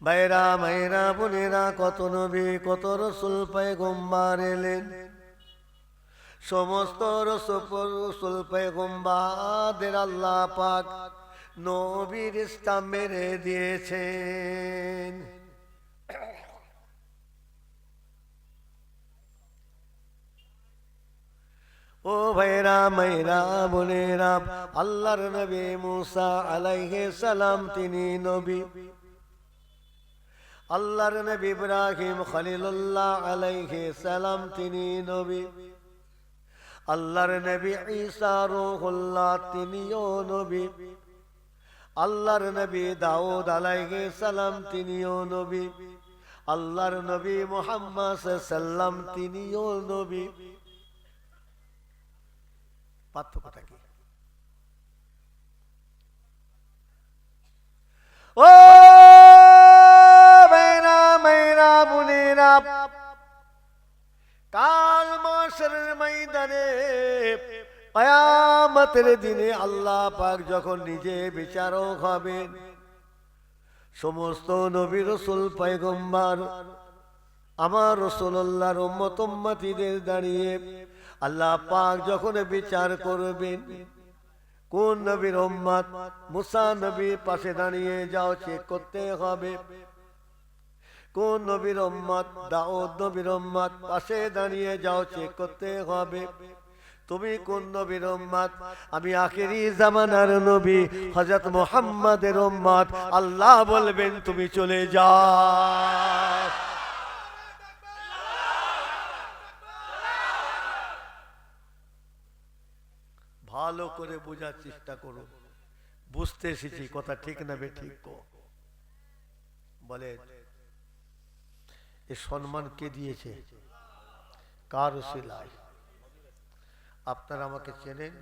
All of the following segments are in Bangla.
বাইরা মাইরা, বোনেরা, কত নবী, কত রসুল পয়গম্বার এলেন। সমস্ত রসুল রসুল পয়গম্বাদের আল্লাহ পাক নবীর ইসলাম মেরে দিয়েছেন। ও ভাইরা, মাইরা, বোনেরা, আল্লাহর নবী মুসা আলাইহে সালাম, তিনি নবী। আল্লাহর নবী ইব্রাহিম খলিলুল্লাহ আলাইহে সালাম, তিনি নবী। আল্লাহর নবী ঈসা রুহুল্লাহ, তিনিও নবী। আল্লাহর নবী দাউদ আলাইহে সালাম, তিনিও নবী। আল্লাহর নবী মুহাম্মদ সাল্লাম, তিনিও নবী। পার্থক্যটা কি? ও মেরা বুনেরা, কাল মাসের ময়দানে কয়ামতের দিনে আল্লাহ পাক যখন নিজে বিচারক হবেন, সমস্ত নবী রসুল, পয়গম্বর, আমার রসুল্লাহর উম্মতম্মাতিদের দাঁড়িয়ে আল্লাহ পাক যখন বিচার করবেন, কোন নবীর মুসা নবীর পাশে দাঁড়িয়ে যাও, চেক করতে হবে। কোন নবীর উম্মত? দাউদ নবীর উম্মত। পাশে দাঁড়িয়ে যাও, চেক করতে হবে। তুমি কোন নবীর উম্মত? আমি আখেরি জামানার নবী, হযরত মুহাম্মাদের উম্মত। আল্লাহ বলবেন, তুমি চলে যাও। ভালো করে বোঝার চেষ্টা করো। বুঝতে এসেছি, কথা ঠিক না বে ঠিক বলে এ সম্মান কে দিয়েছে? কার শিলায়? আপনারা আমাকে চেনেন?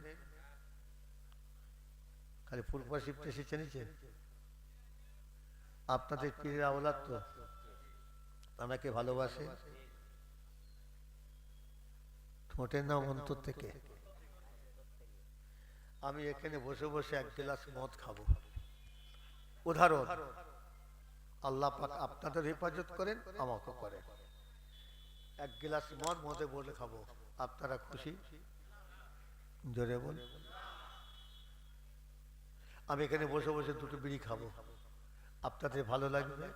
খালি ফুলপা শিবতে এসে চেনেছেন? আপনাদের পীরের আওলাদ তো আমাকে ভালোবাসে। ঠোঁটের নাম অন্তর থেকে। আমি এখানে বসে বসে এক গ্লাস মদ খাব। উদাহরণ আল্লাহ পাক আপনাদের হেফাজত করেন, আমাকে করেন। এক গ্লাস মদ মদে বলে খাব। আপনারা খুশি? জোরে বল। আমি এখানে বসে বসে দুটো বিড়ি খাব। আপনাদের ভালো লাগবে?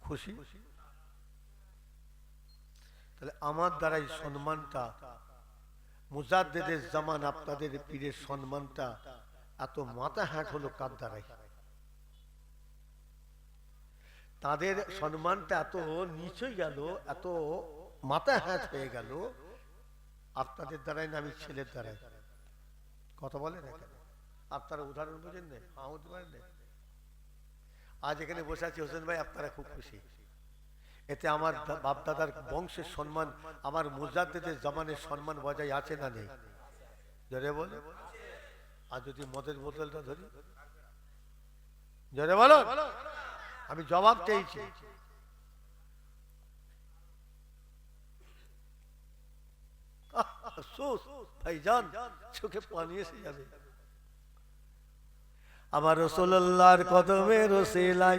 খুশি? তাহলে আমার দ্বারাই সম্মানটা, মুজাদ্দেদের জামান আপনাদের পীরের সম্মানটা এত মাথা হ্যাট হলো কার দ্বারাই? তাদের সম্মানটা এত নিচে গেল, এত মাথা হ্যাট হয়ে গেল। আপনাদের দ্বারাই না, আমি ছেলের দ্বারাই। কথা বলেন এখানে আপনারা উদাহরণ বোঝেন না? আহত পারেন না? আজ এখানে বসে আছি, হোসেন ভাই, আপনারা খুব খুশি। এতে আমার বাপদাদার বংশের সম্মান, আমার মুজাদ্দেদের জামানের সম্মান বজায় আছে না নেই? জরে বল আর যদি মদের বোতলটা ধরি? জরে বলো আমি জবাব চেয়েছি। আমার কদমে রসিলাই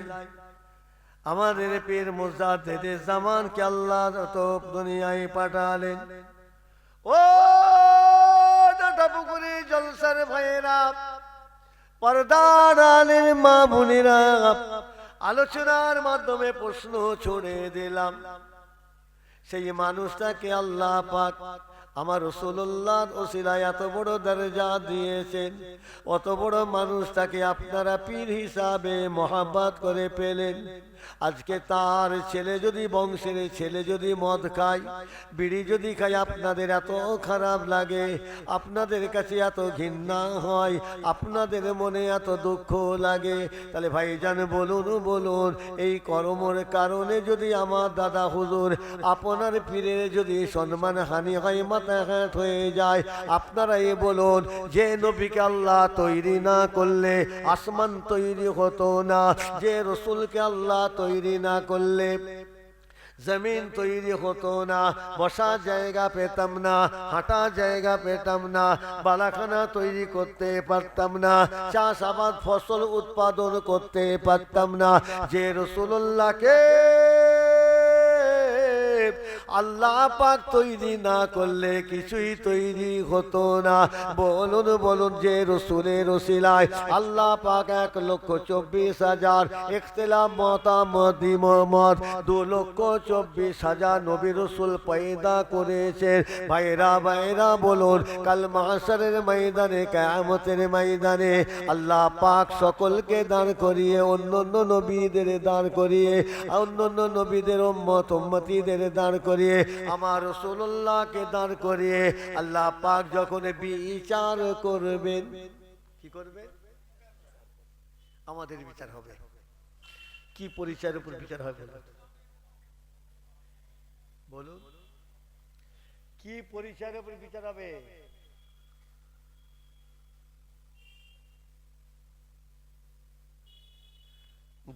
আমাদের পীর মুজাদ্দেদে জামানকে আল্লাহ তো দুনিয়ায় পাঠালেন। ও পুকুরি জলসার ভাইয়েরা, পর্দার আলের মা বোনেরা আলোচনার মাধ্যমে প্রশ্ন ছড়ে দিলাম। সেই মানুষটাকে আল্লাহ পাক আমার রসুল্লাহ ওসিলায় এত বড় দরজা দিয়েছেন, অত বড় মানুষটাকে আপনারা পীর হিসাবে মহাব্বাত করে পেলেন। আজকে তার ছেলে যদি বংশের ছেলে যদি মদ খায়, বিড়ি যদি খায়, আপনাদের এত খারাপ লাগে, আপনাদের কাছে এত ঘৃণা হয়, আপনাদের মনে এত দুঃখ লাগে। তাহলে ভাইজান বলুন বলুন, এই কর্মর কারণে যদি আমার দাদা হুজুর আপনার পীরে যদি সম্মান হানি হয়, মাথা হাট হয়ে যায় আপনারা এ বলুন, যে নবীকে আল্লাহ তৈরি না করলে আসমান তৈরি হতো না, যে রসুলকে আল্লাহ তৈরি না করলে জমিন তৈরি হতো না বসার জায়গা পেতাম না, হাঁটা জায়গা পেতাম না, বালাখানা তৈরি করতে পারতাম না, চাষাবাদ ফসল উৎপাদন করতে পারতাম না, যে রসুল্লাহকে আল্লাহ পাক তৈরি না করলে কিছুই তৈরি হতো না। বলুন বলুন যে রসুলের রসিলায় আল্লাহ পাক এক লক্ষ চব্বিশ হাজার ইখতিলাফ মতামত মত দু লক্ষ চব্বিশ হাজার নবী রসুল পয়দা করেছেন। ভাইরা ভাইরা, বলুন, কাল মাসারের ময়দানে, কেয়ামতের ময়দানে আল্লাহ পাক সকলকে দাঁড় করিয়ে অন্য অন্য নবীদের দাঁড় করিয়ে অন্য অন্য নবীদের উম্মত, উম্মতিদের দাঁড় করিয়ে, আমার রসুল্লাহকে দাঁড় করিয়ে আল্লাহ পাক যখন বিচার করবেন, কি করবে আমাদের বিচার হবে। কি পরিচয়ের উপর বিচার হবে বলুন। কি পরিচয়ের উপর বিচার হবে?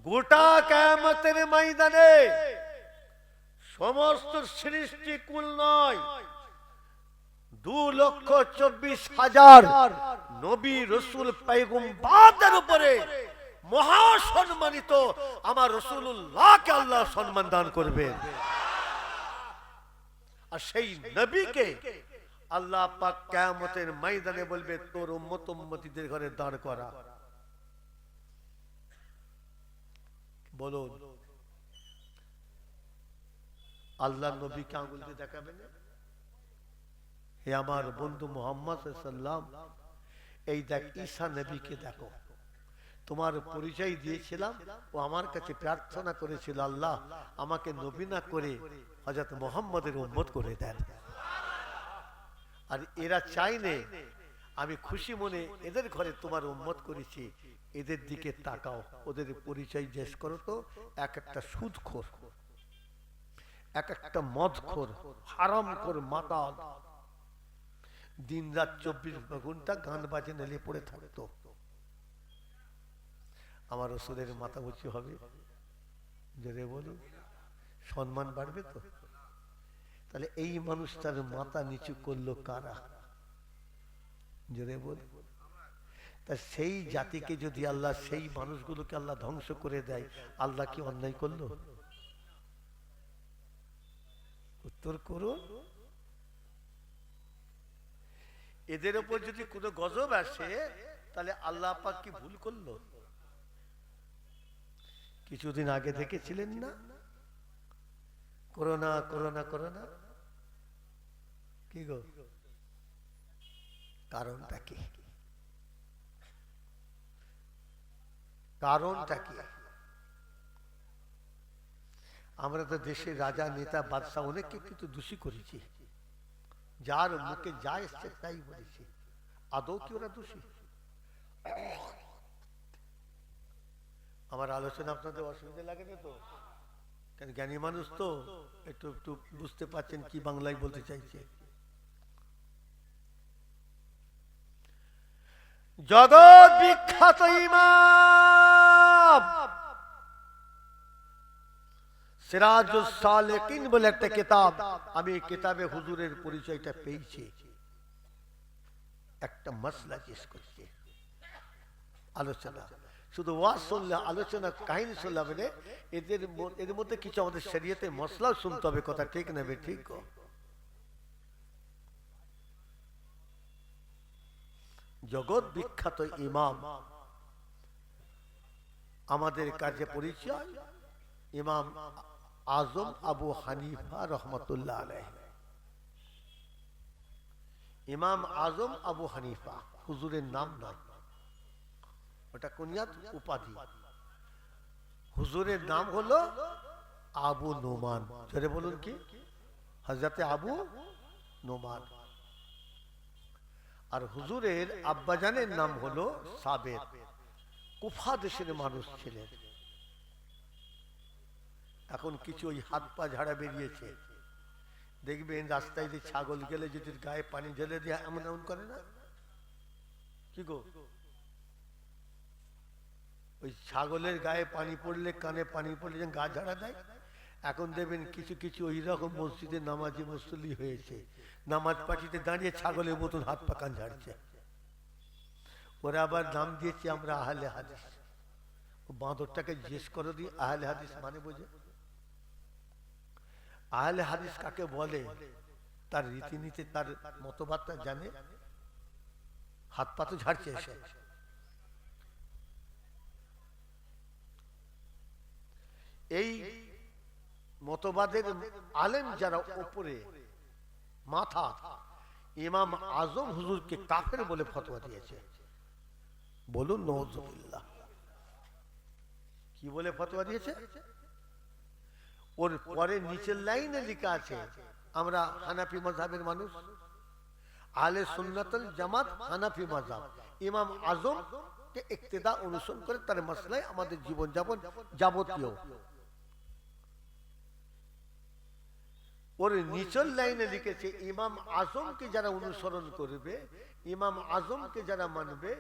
গোটা কেমতের ময়দানে সমস্ত সৃষ্টি কুল নয়। দু লক্ষ চব্বিশ হাজার নবী রসুল পাইগুম্বাদের উপরে মহাসম্মানিত আমার রসুল্লাহকে আল্লাহ সম্মান দান করবে আর সেই নবীকে আল্লাহ পাক কেয়ামতের ময়দানে বলবে, তোর উম্মত ঘরে দাঁড় করা। বলুন আল্লাহ নবীকে আঙুল দিয়ে দেখাবেন হে আমার বন্ধু মোহাম্মদ এই দেখ ঈসা নবীকে দেখো। তোমার পরিচয় দিয়েছিলাম, ও আমার কাছে প্রার্থনা করেছিল, আল্লাহ আমাকে নবী না করে হজরত মোহাম্মদের উম্মত করে দেন। আর এরা চাইনে আমি খুশি মনে এদের ঘরে তোমার উম্মত করেছি, এদের দিকে তাকাও, ওদের পরিচয় জিজ্ঞেস করো তো, এক একটা সুদখোর। এক একটা মদখোর হারামখোর মাতাল। দিন রাত চব্বিশ ঘণ্টা গান বাজে নেলে পড়ে থাকতো। আমার ওষুধের মাথা উঁচু হবে। জোরে বলুন সম্মান বাড়বে তো? তাহলে এই মানুষটার মাথা নিচু করল কারা? জোরে বল। তা সেই জাতিকে যদি আল্লাহ, সেই মানুষগুলোকে আল্লাহ ধ্বংস করে দেয়, আল্লাহ কি অন্যায় করল? উত্তর করুন। এদের ওপর যদি কোনো গজব আসে, তাহলে আল্লাহ পাক কি ভুল করল? কিছুদিন আগে দেখেছিলেন না? Corona corona corona. কি গো? কারণটা কি? কারণটা কি? আমরা তো দেশের রাজা, নেতা, বাদশাহ অনেককে কিন্তু দোষী করেছি। যার মুখে যা এসছে তাই বলেছি। আদৌ কি ওরা দোষী? আমার আলোচনা আপনাদের অসুবিধা লাগে না তো? কেন জ্ঞানী মানুষ তো একটু একটু বুঝতে পারছেন কি বাংলায় বলতে চাইছে। জগৎ বিখ্যাত ইমাম! বলে একটা কিতাব, আমি কিতাবে হুজুরের পরিচয়টা পেয়েছি। একটা মশলা করছে। আলোচনা। শুধু ওয়াজ শুনলে আলোচনা, কাহিনী শুনলে এদের মধ্যে কিছু আমাদের শরীয়তে মশলাও শুনতে হবে, কথা ঠিক নেবে ঠিক? জগৎ বিখ্যাত ইমাম। আমাদের কাছে পরিচয়। ইমাম আজম আবু হানিফা রহমতুল্লাহ আলাইহ। ইমাম আজম আবু হানিফা, হুজুরের নাম নয়। ওটা কুনিয়াত উপাধি। হুজুরের নাম হলো আবু নোমান। জোরে বলুন কি? হজরতে আবু নোমান। আর হুজুরের আব্বাজানের নাম হলো সাবের। কুফা দেশের মানুষ ছিলেন। এখন কিছু ওই হাত পা ঝাড়া বেরিয়েছে। দেখবেন রাস্তায় দিয়ে ছাগল গেলে যদি গায়ে পানি ঢেলে দিয়ে, এমন এমন করে না? কি গো? ওই ছাগলের গায়ে পানি পড়লে, কানে পানি পড়লে যেন গা ঝাড়া দেয়? এখন দেখবেন কিছু কিছু ওই রকম মসজিদে নামাজি মুসল্লি হয়েছে। নামাজ পাঠিতে দাঁড়িয়ে ছাগলের মতন হাত পা কান ঝাড়ছে। ওরা আবার নাম দিয়েছে, আমরা আহলে হাদিস। বাঁদরটাকে জিজ্ঞেস করে দিই আহলে হাদিস মানে বোঝে? আহলে হাদিস কাকে বলে? তার রীতিনীতি, তার মতবাদটা জানে? হাত পা তো ঝাড়ছে এসে। এই মতবাদের আলেম যারা ওপরে, মাথা, ইমাম আজম হুজুরকে কাফের বলে ফতোয়া দিয়েছে। বলুন নজুবিল্লাহ কি বলে ফতোয়া দিয়েছে? ওর পরে নিচের লাইনে লেখা আছে, আমরা হানাফি মজাবের মানুষ। আলে সুন্নাতুল জামাত হানাফি মজাব ইমাম আজম কে অনুসরণ করে তার মশলায় আমাদের জীবন যাপন যাবতীয়। ওর নিচল লাইনে লিখেছে, ইমাম আজমকে যারা অনুসরণ করবে, ইমাম আজমকে যারা মানবে,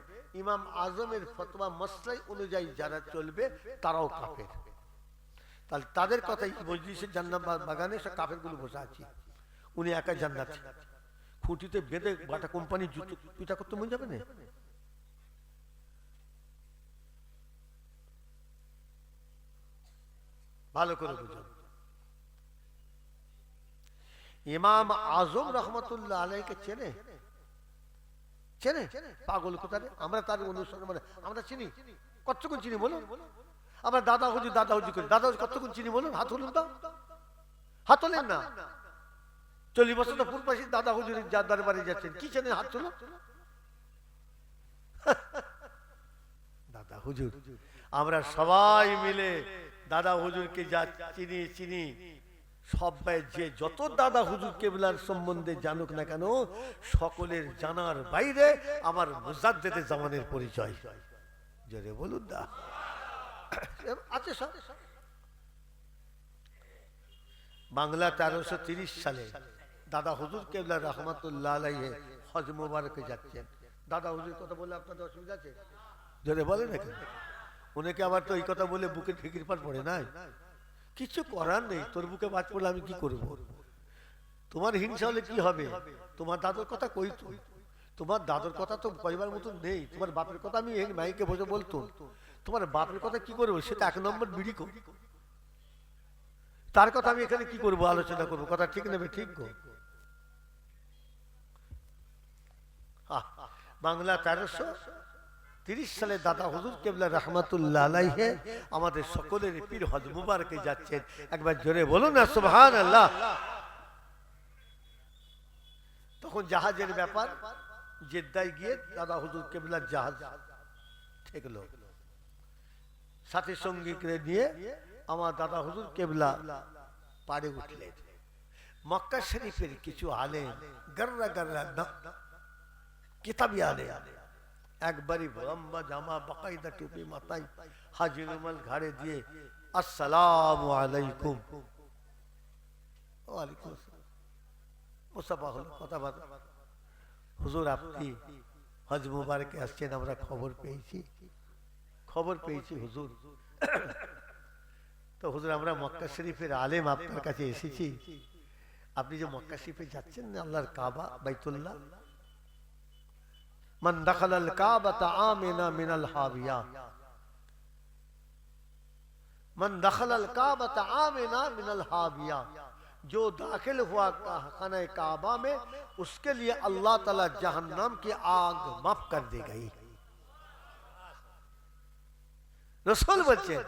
ইমাম আজমের ফতোয়া মসলাই অনুযায়ী যারা চলবে, তারাও কাফের। তাহলে তাদের কথাই মজলিসের জান্নাত বাগানে সব কাফেরগুলো বসে আছি। উনি একা জান্নাত। খুঁটিতে বেঁধে বাটা কোম্পানি জুতো। পিঠা করতে মন যাবে না? ভালো করে বুঝুন ইমাম আজম রহমতুল্লাহ আলাইকে চেনে? চেনে? পাগল কোথায় আমরা তার অনুসরণ মানে আমরা চিনি। কতক্ষণ চিনি বলুন আমরা দাদা হুজুর দাদা হুজুর করি। দাদা হুজুর কতক্ষণ চিনি বলুন? হাত হলুন তো হাত হলেন না? চল্লিশ বছর তো পূর্বাসী দাদা হুজুর যার দরবারে যাচ্ছেন। কি চেনেন হাত তুলো? দাদা হুজুর, আমরা সবাই মিলে দাদা হুজুরকে যা চিনি চিনি। সবাই যে যত দাদা হুজুর কেবলার সম্বন্ধে জানুক না কেন, সকলের জানার বাইরে আমার মুজাদ্দেদে জামানের পরিচয়। জোরে বলুন দা আছে সব বাংলা তেরোশো তিরিশ সালে দাদা হুজুর কেবলা রহমতুল্লাহ হজ মোবারকে যাচ্ছেন। দাদা হুজুর কথা বলে আপনাদের অসুবিধা আছে? জোরে বলেন না কেন? উনাকে আবার তো এই কথা বলে বুকে ফিকির পার পড়ে নাই? কিছু করার নেই, তোর বুকে বাজ পড়লে আমি কি করব? তোমার হিংসা হলে কি হবে? তোমার দাদুর কথা কই তোমার দাদুর কথা তো কইবার মতন নেই, তোমার বাপের কথা আমি মাইকে বসে বলতো তোমার বাপের কথা কি করব? সেটা এক নম্বর বিড়ি কো। তার কথা আমি এখানে কি করব? আলোচনা করব। কথা ঠিক নেবে? ঠিক গো। বাংলা তেরোশো তিরিশ সালে দাদা হুজুর কেবলা রহমাতুল্লাহ আমাদের সকলের পীর হজ মুবারকে যাচ্ছেন। একবার জোরে বলুন না সুবহান আল্লাহ তখন জাহাজের ব্যাপার, জেদ্দায় গিয়ে দাদা হুজুর কেবলার জাহাজ ঠেকলো। সাথে সঙ্গী করে নিয়ে আমার দাদা হুজুর কেবলা পাড়ে উঠলেন। মক্কা শরীফের কিছু আলেম গর্রা গর্রা না- কিতাবি আলে একবারই লম্বা জামা বাকাইদা টুপি মাথায় হাজি রুমাল ঘাড়ে দিয়ে, আসসালামু আলাইকুম। ওয়ালাইকুম আসসালাম। মুসাফা হলো কথা বাদ হুজুর আপনি হজ মুবারকে আসছেন, আমরা খবর পেয়েছি। খবর পেয়েছি হুজুর তো হুজুর আমরা মক্কা শরীফের আলেম আপনার কাছে এসেছি خبر پیچھی حضور تو حضوری پھر ایسی چیز اپنی جو مکشری کا আমিনা মিনাল হাবিয়া من دخل القابت آمنا من الح جو داخل ہوا خانہ کعبہ میں، اس کے لیے اللہ تعالی جہنم کی آگ معاف کر دی گئی۔ রসুল বলছেন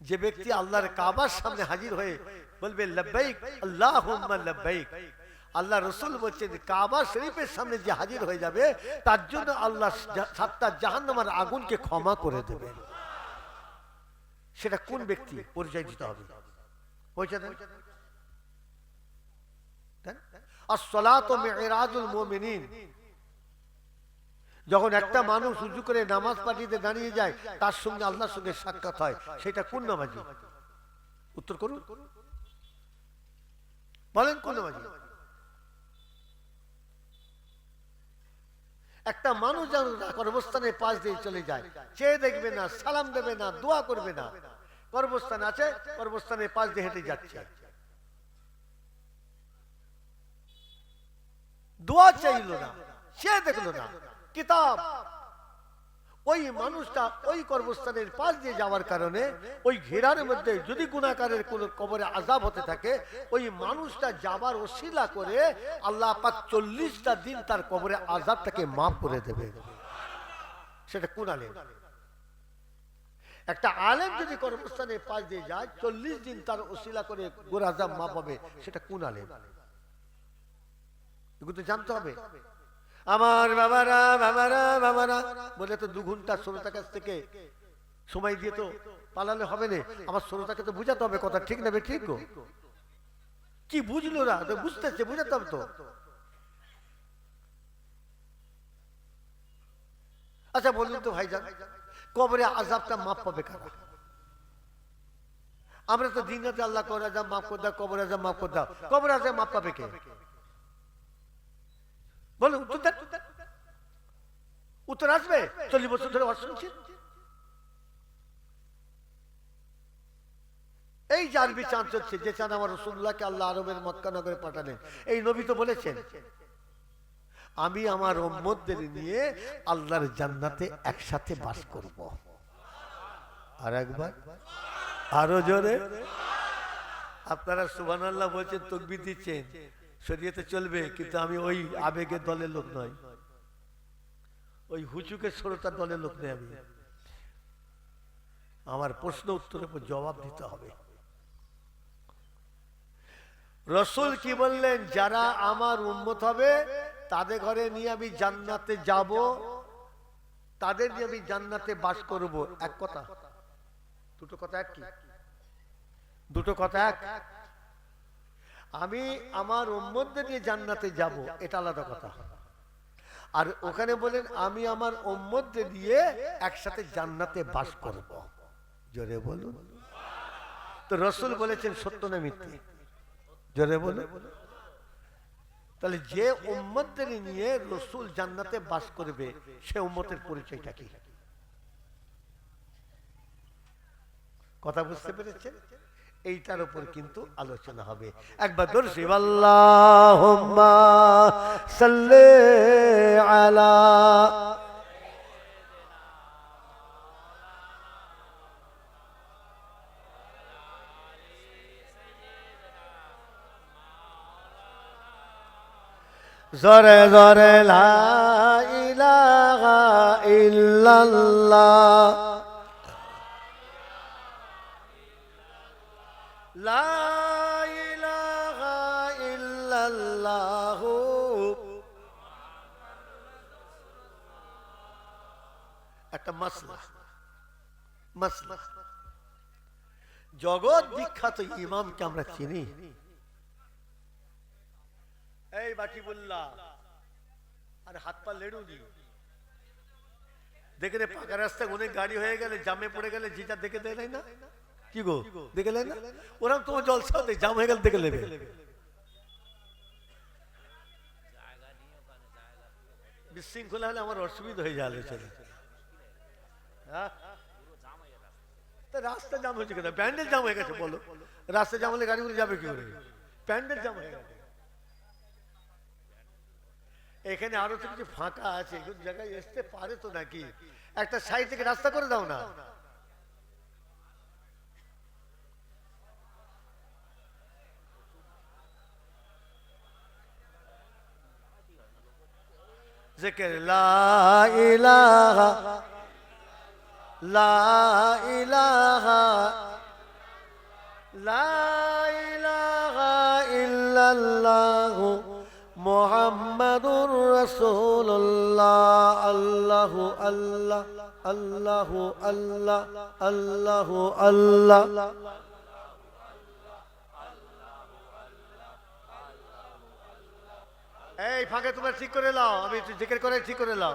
যে ব্যক্তি আল্লাহর কাবার সামনে হাজির হয়ে বলবে লব্বাইক লব্বাইক। আল্লাহ রসুল বলছেন কাবা শরীফের সামনে যে হাজির হয়ে যাবে তার জন্য আল্লাহ সাতটা জাহান্নামের আগুনকে ক্ষমা করে দেবে। সেটা কোন ব্যক্তি? পরিচয় দিতে হবে। পরিচয় দেন? আর-সলাতু মি'রাজুল মুমিনিন। যখন একটা মানুষ উজু করে নামাজ পাঠিয়ে দাঁড়িয়ে যায়, তার সঙ্গে আল্লাহর সঙ্গে সাক্ষাৎ হয়, সেটা কোন নামাজি? উত্তর করুন। বলেন কোন নামাজি? একটা মানুষ যেন কর্মস্থানের পাশ দিয়ে চলে যায় চেয়ে দেখবে না, সালাম দেবে না, দোয়া করবে না। কর্মস্থান আছে কর্মস্থানের পাশ দিয়ে হেঁটে যাচ্ছে। দোয়া চাইল না, সে দেখল না। কিতাব। ওই মানুষটা ওই কর্মস্থানের পাশ দিয়ে যাওয়ার কারণে ওই ঘেরার মধ্যে যদি গুণাকারের কোন কবরে আজাব হতে থাকে, ওই মানুষটা যাবার ওসিলা করে আল্লাহ পাক চল্লিশটা দিন তার কবরে আজাবটাকে মাফ করে দেবে। সেটা কোন একটা আলেম যদি কর্মস্থানের পাশ দিয়ে যায়, চল্লিশ দিন তার ওসিলা করে গোর আজাব মাফ হবে, সেটা কোন আলেম? এগুলো জানতে হবে। আমার বাবারা বাবারা বাবারা। বলে তো দু ঘণ্টা শ্রোতার কাছ থেকে সময় দিয়ে তো পালালে হবে না। আমার শ্রোতাকে তো বুঝাতে হবে, কথা ঠিক নেবে ঠিক কি বুঝলো না? তো বুঝতেছে বুঝাতে হবে তো। আচ্ছা বলুন তো ভাইজান, কবরে আজাবটা মাপ পাবে কারা? আমরা তো দিন রাতে আল্লাহ কবর আজাব মাফ করে দাও, কবর আজাব মাফ করে দাও। কবর আজাব মাপ পাবে কে? বলুন, উত্তর দেন উত্তর আসবে? চল্লিশ বছর ধরে শুনছি এই যে আরবি চাঁদ চলছে, যে চাঁদ আমার রসুল্লাহকে আল্লাহ আরবের মক্কা নগরে পাঠালেন। এই নবী তো বলেছেন, আমি আমার উম্মতদের নিয়ে আল্লাহর জান্নাতে একসাথে বাস করব। আর একবার, আরও জোরে। আপনারা সুবান আল্লাহ বলছেন তকবি দিচ্ছেন। শরীয়তে চলবে, কিন্তু আমি ওই আবেগের দলের লোক নয় ওই হুচুকে শ্রোতার দলের লোক নয় আমি। আমার প্রশ্ন উত্তরের উপর জবাব দিতে হবে। রসুল কি বললেন, যারা আমার উন্মত হবে, তাদের ঘরে নিয়ে আমি জান্নাতে যাব। তাদের নিয়ে আমি জান্নাতে বাস করব। এক কথা। দুটো কথা এক কি? দুটো কথা এক। আমি আমার উম্মতদের নিয়ে জান্নাতে যাব, এটা আলাদা কথা। আর ওখানে বলেন, আমি আমার উম্মতদের দিয়ে একসাথে জান্নাতে বাস করব। জোরে বলুন। তো রসুল বলেছেন, সত্য না মিথ্যে? জোরে বলুন। তাহলে যে উম্মতদের নিয়ে রসুল জান্নাতে বাস করবে, সে উম্মতের পরিচয়টা কি? কথা বুঝতে পেরেছেন? এইটার উপর কিন্তু আলোচনা হবে। একবার আল্লাহুম্মা সাল্লি আলা জরে জরে লা ইলাহা ইল্লাল্লাহ। একটা মাসলা। মাসলা। জগৎ বিখ্যাত ইমামকে আমরা চিনি। এই বাটি বললা আর হাত পা লেড়ু নি দেখে রে পাকা রাস্তা অনেক গাড়ি হয়ে গেলে, জামে পড়ে গেলে জিটা দেখে দেয় নাই না? কি গো, দেখে নেয় না? ওরকম তোমার জলসাও দেয় জাম হয়ে গেলে দেখে নেবে। বিশৃঙ্খলা হলে আমার অসুবিধা হয়ে যায় আলোচনা হ্যাঁ? রাস্তা জাম হয়েছে কেন? প্যান্ডেল জাম হয়ে গেছে, বলো। রাস্তা জাম হলে গাড়িগুলো যাবে কি করে? প্যান্ডেল জাম হয়ে গেছে। এখানে আরও তো কিছু ফাঁকা আছে কোন জায়গায় আসতে পারে তো নাকি? একটা সাইড থেকে রাস্তা করে দাও না। জিকির লা ইলাহা লা ইলাহা লা ইলাহা ইল্লাল্লাহ মুহাম্মাদুর রাসূলুল্লাহ, আল্লাহু আল্লাহ আল্লাহু আল্লাহ আল্লাহু আল্লাহ এই ফাঁকে তোমরা ঠিক করে লাও আমি জিকির করে ঠিক করে লাও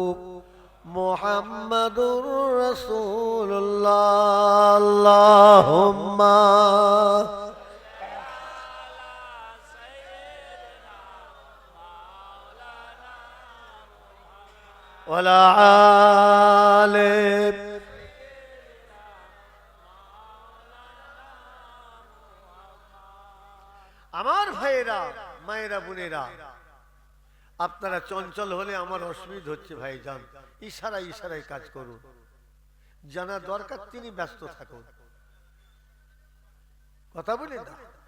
محمد رسول الله اللهم ولا عالم চঞ্চল হলে আমার অসুবিধা হচ্ছে ভাই যান ইশারা ইশারায় কাজ করুন। জানা দরকার তিনি ব্যস্ত থাকুন। কথা বলি না?